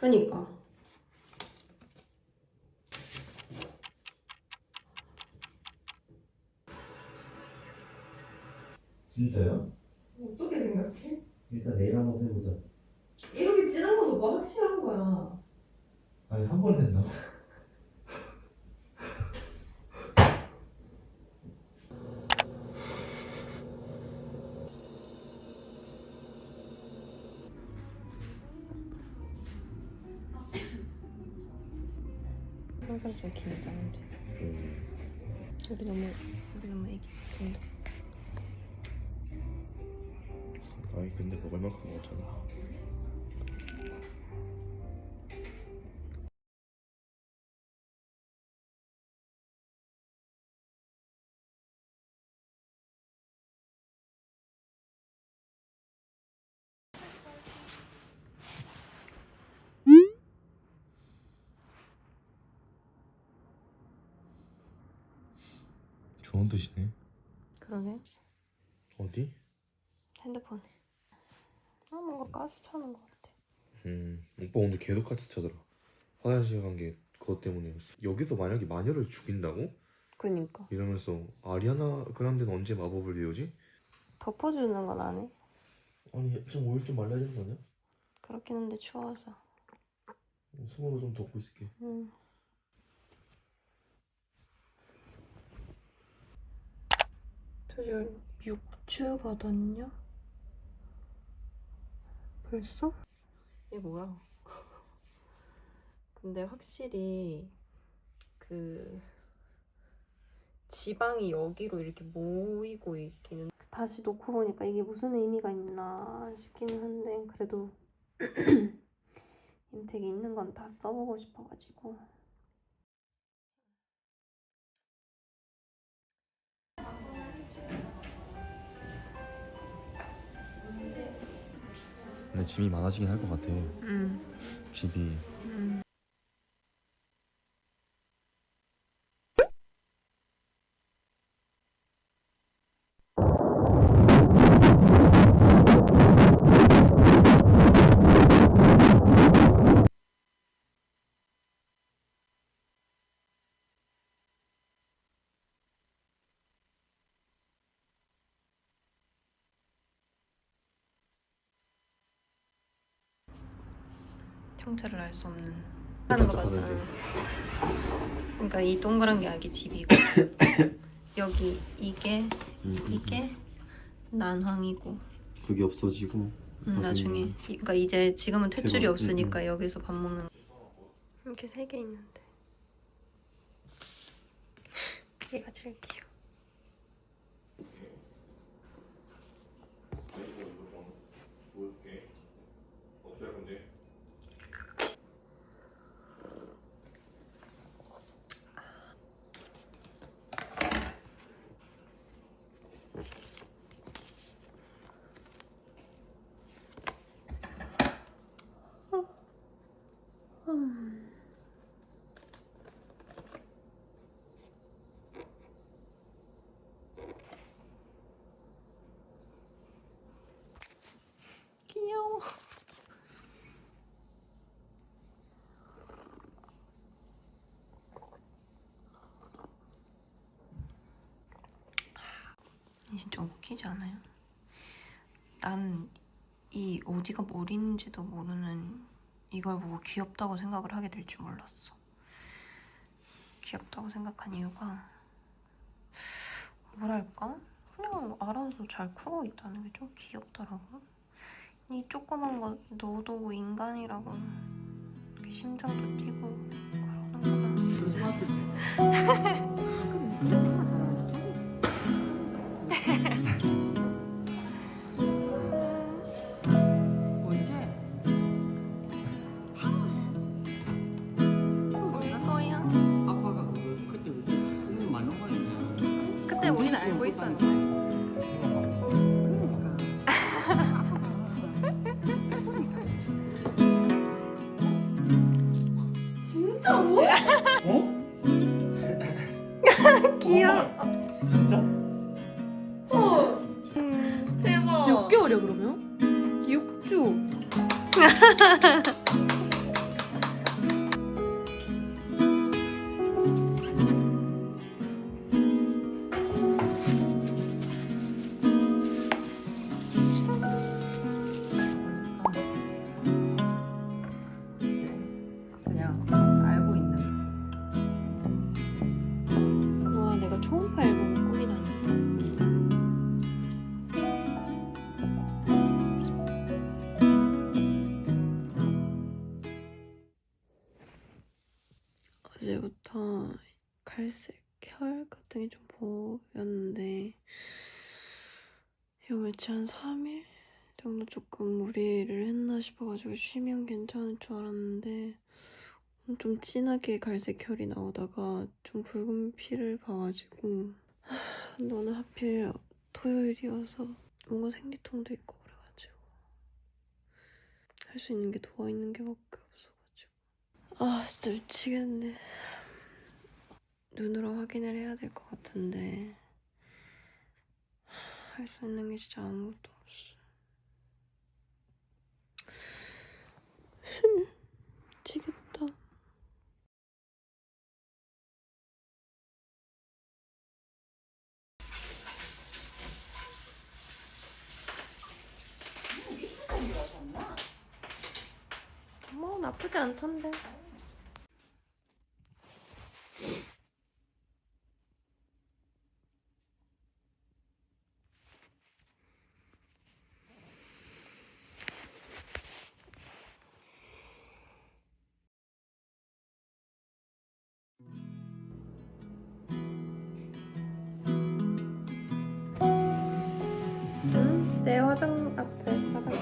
그니까. 진짜요? 어떻게 생각해? 일단 내일 한번 해보자. 이렇게 진한 건 오빠 확실한 거야. 아니 한 번 했나? 항상 좀 긴장돼. 우리 너무 우리 너무 애기 근데 아니 근데 먹을 만큼 먹었잖아. 좋은 뜻이네. 그러게. 어디? 핸드폰에. 아 뭔가 가스 차는 것 같아. 음, 오빠 오늘 계속 같이 차더라. 화장실 간 게 그것 때문이었어. 여기서 만약에 마녀를 죽인다고? 그니까. 이러면서 아리아나 그란데는 언제 마법을 배우지? 덮어주는 건 안 해? 아니 좀 오일 좀 말라야 되는 거 아니야? 그렇긴 한데 추워서. 손으로 좀 덮고 있을게. 응. 16주거든요? 벌써? 이게 뭐야? 근데 확실히 그 지방이 여기로 이렇게 모이고 있기는 다시 놓고 보니까 이게 무슨 의미가 있나 싶기는 한데 그래도 임팩이 있는 건 다 써보고 싶어가지고 근데 짐이 많아지긴 할 것 같아. 음. 집이. 형체를 알 수 없는 하는 거 봤어. 깜짝하네. 그러니까 이 동그란 게 아기 집이고 여기 이게 이게 난황이고 그게 없어지고. 음, 나중에 이- 그러니까 이제 지금은 탯줄이 대박. 없으니까 여기서 밥 먹는 거. 이렇게 세 개 있는데 얘가 제일. 귀여워. 이 진짜 웃기지 않아요? 난 이 어디가 머리인지도 모르는 이걸 보고 귀엽다고 생각을 하게 될 줄 몰랐어. 귀엽다고 생각한 이유가 뭐랄까? 그냥 알아서 잘 크고 있다는 게 좀 귀엽더라고. 이 조그만 거 너도 인간이라고 심장도 뛰고 그러는구나. 진짜? 대박. 몇 개월이야 그러면? 6주 갈색 혈 같은 게 좀 보였는데 이거 며칠 한 3일 정도 조금 무리를 했나 싶어가지고 쉬면 괜찮을 줄 알았는데 좀 진하게 갈색 혈이 나오다가 좀 붉은 피를 봐가지고 하, 너는 하필 토요일이어서 뭔가 생리통도 있고 그래가지고 할 수 있는 게 누워 있는 게 밖에 없어가지고. 아 진짜 미치겠네 눈으로 확인을 해야 될 것 같은데 할 수 있는 게 진짜 아무것도 없어. 미치겠다. 뭐 나쁘지 않던데 화장 앞에 화장대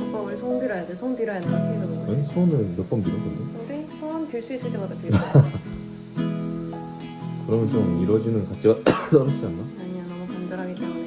오빠 우리 손 빌어야 돼. 손 빌어야 돼. 티도 보고. 아니 소원을 몇번 빌어 근데? 우리 소원 빌수 있을 때마다 빌어. 그러면 좀 이루어지는 가치가 떨어지지 않나? 아니야 너무 간절하기 때문에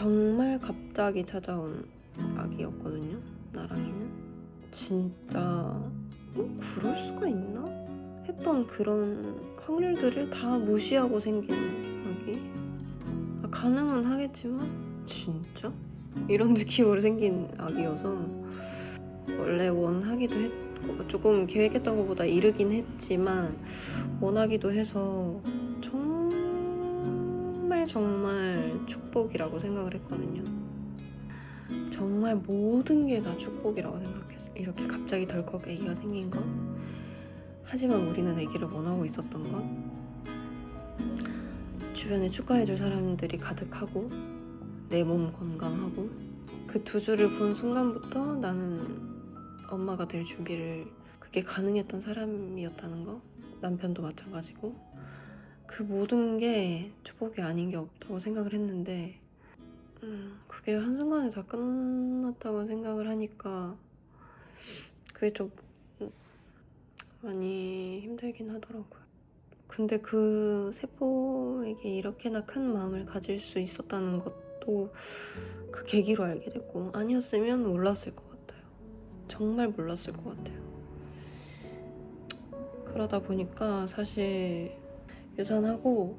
정말 갑자기 찾아온 아기였거든요. 나랑이는 진짜 어, 그럴 수가 있나 했던 그런 확률들을 다 무시하고 생긴 아기. 아, 가능은 하겠지만 진짜 이런 느낌으로 생긴 아기여서 원래 원하기도 했고 조금 계획했던 것보다 이르긴 했지만 원하기도 해서 정말 축복이라고 생각을 했거든요. 정말 모든 게 다 축복이라고 생각했어요. 이렇게 갑자기 덜컥 아기가 생긴 거. 하지만 우리는 아기를 원하고 있었던 것. 주변에 축하해줄 사람들이 가득하고 내 몸 건강하고 그 두 줄을 본 순간부터 나는 엄마가 될 준비를 그게 가능했던 사람이었다는 거. 남편도 마찬가지고 그 모든 게 축복이 아닌 게 없다고 생각을 했는데 음, 그게 한순간에 다 끝났다고 생각을 하니까 그게 좀 음, 많이 힘들긴 하더라고요. 근데 그 세포에게 이렇게나 큰 마음을 가질 수 있었다는 것도 그 계기로 알게 됐고 아니었으면 몰랐을 것 같아요. 정말 몰랐을 것 같아요. 그러다 보니까 사실 유산하고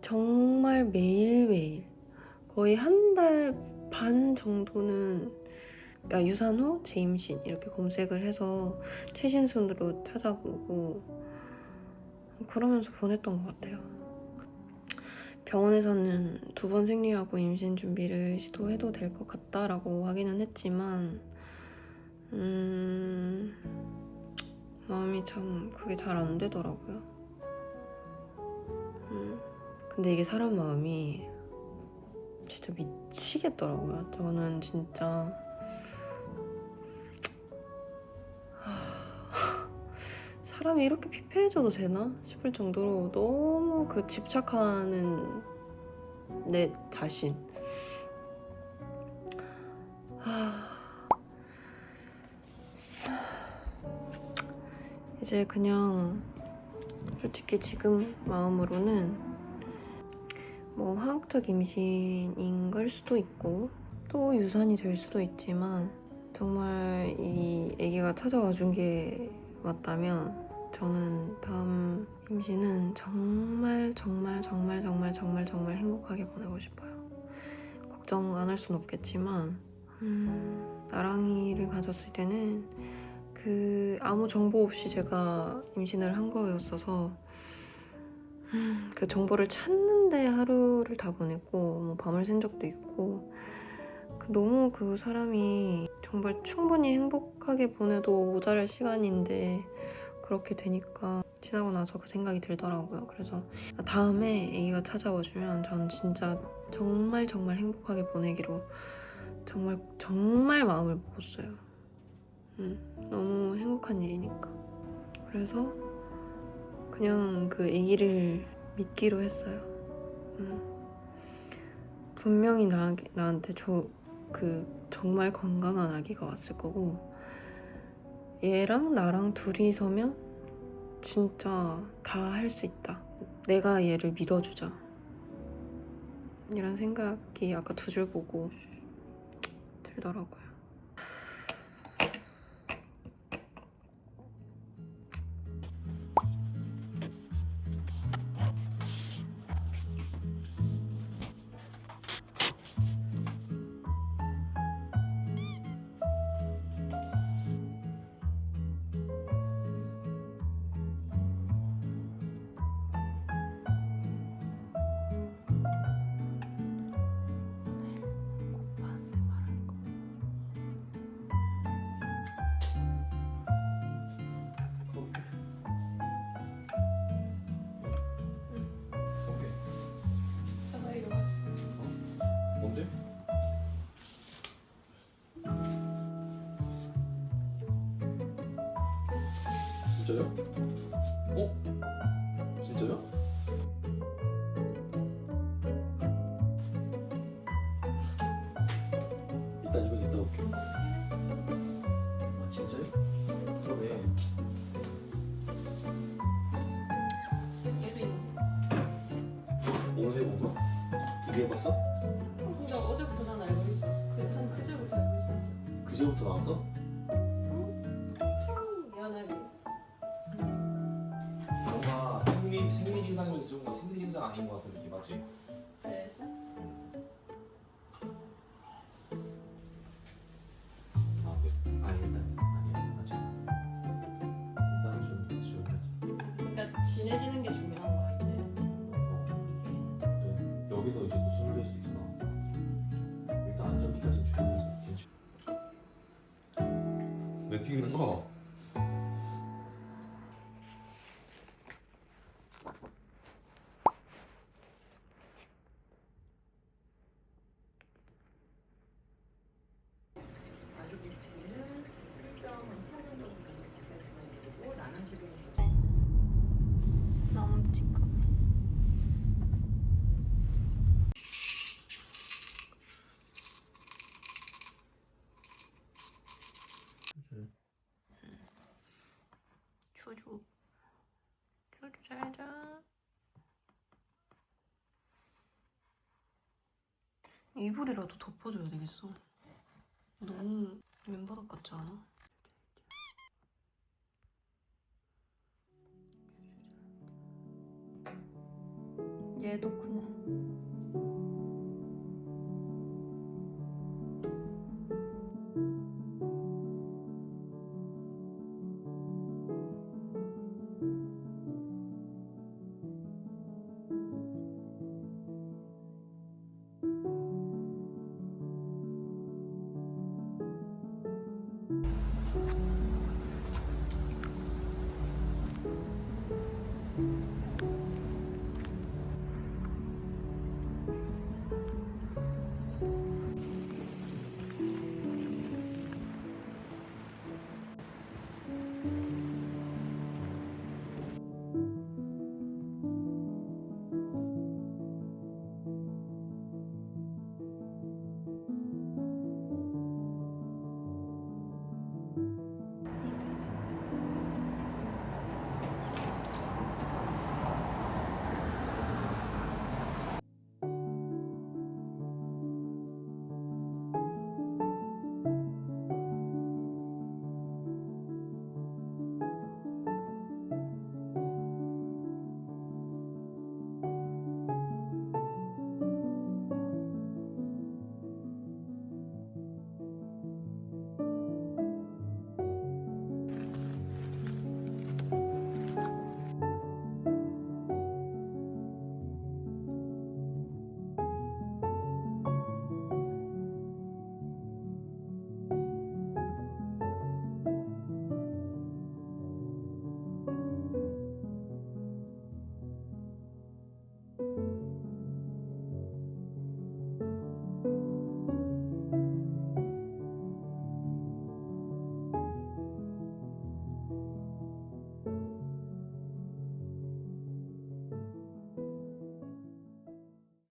정말 매일매일 거의 한 달 반 정도는 그러니까 유산 후 재임신 이렇게 검색을 해서 최신 순으로 찾아보고 그러면서 보냈던 것 같아요. 병원에서는 두 번 생리하고 임신 준비를 시도해도 될 것 같다라고 하기는 했지만 음 마음이 참 그게 잘 안 되더라고요. 음, 근데 이게 사람 마음이 진짜 미치겠더라고요. 저는 진짜 하, 사람이 이렇게 피폐해져도 되나 싶을 정도로 너무 그 집착하는 내 자신. 하, 이제 그냥 솔직히 지금 마음으로는 뭐 화학적 임신인 걸 수도 있고 또 유산이 될 수도 있지만 정말 이 아기가 찾아와 준 게 맞다면 저는 다음 임신은 정말 정말 정말 정말 정말 정말 행복하게 보내고 싶어요. 걱정 안 할 순 없겠지만 음, 나랑이를 가졌을 때는 그 아무 정보 없이 제가 임신을 한 거였어서 음, 그 정보를 찾는데 하루를 다 보냈고 뭐 밤을 샌 적도 있고 그 너무 그 사람이 정말 충분히 행복하게 보내도 모자랄 시간인데 그렇게 되니까 지나고 나서 그 생각이 들더라고요. 그래서 다음에 아기가 찾아와 주면 전 진짜 정말 정말 행복하게 보내기로 정말 정말 마음을 먹었어요. 음, 너무 행복한 일이니까. 그래서 그냥 그 아기를 믿기로 했어요. 음. 분명히 나, 나한테 저, 그 정말 건강한 아기가 왔을 거고 얘랑 나랑 둘이서면 진짜 다 할 수 있다. 내가 얘를 믿어주자. 이런 생각이 아까 두 줄 보고 들더라고요. 진짜요? 어? 진짜요? 맞지? 그랬어? 아, 네. 아니 일단 아니야 아직 일단 좀 지원하지. 그러니까 친해지는 게 중요한 거야 이제. 어, 네. 여기서 이제 또 술을 낼수 있잖아. 일단 안전기까지 중요해서 괜찮. 왜 찍는 거? 너무 찌꺼. 주주. 주주 잘 자. 이불이라도 덮어줘야 되겠어. 너무 맨바닥 같지 않아? 얘도 크네.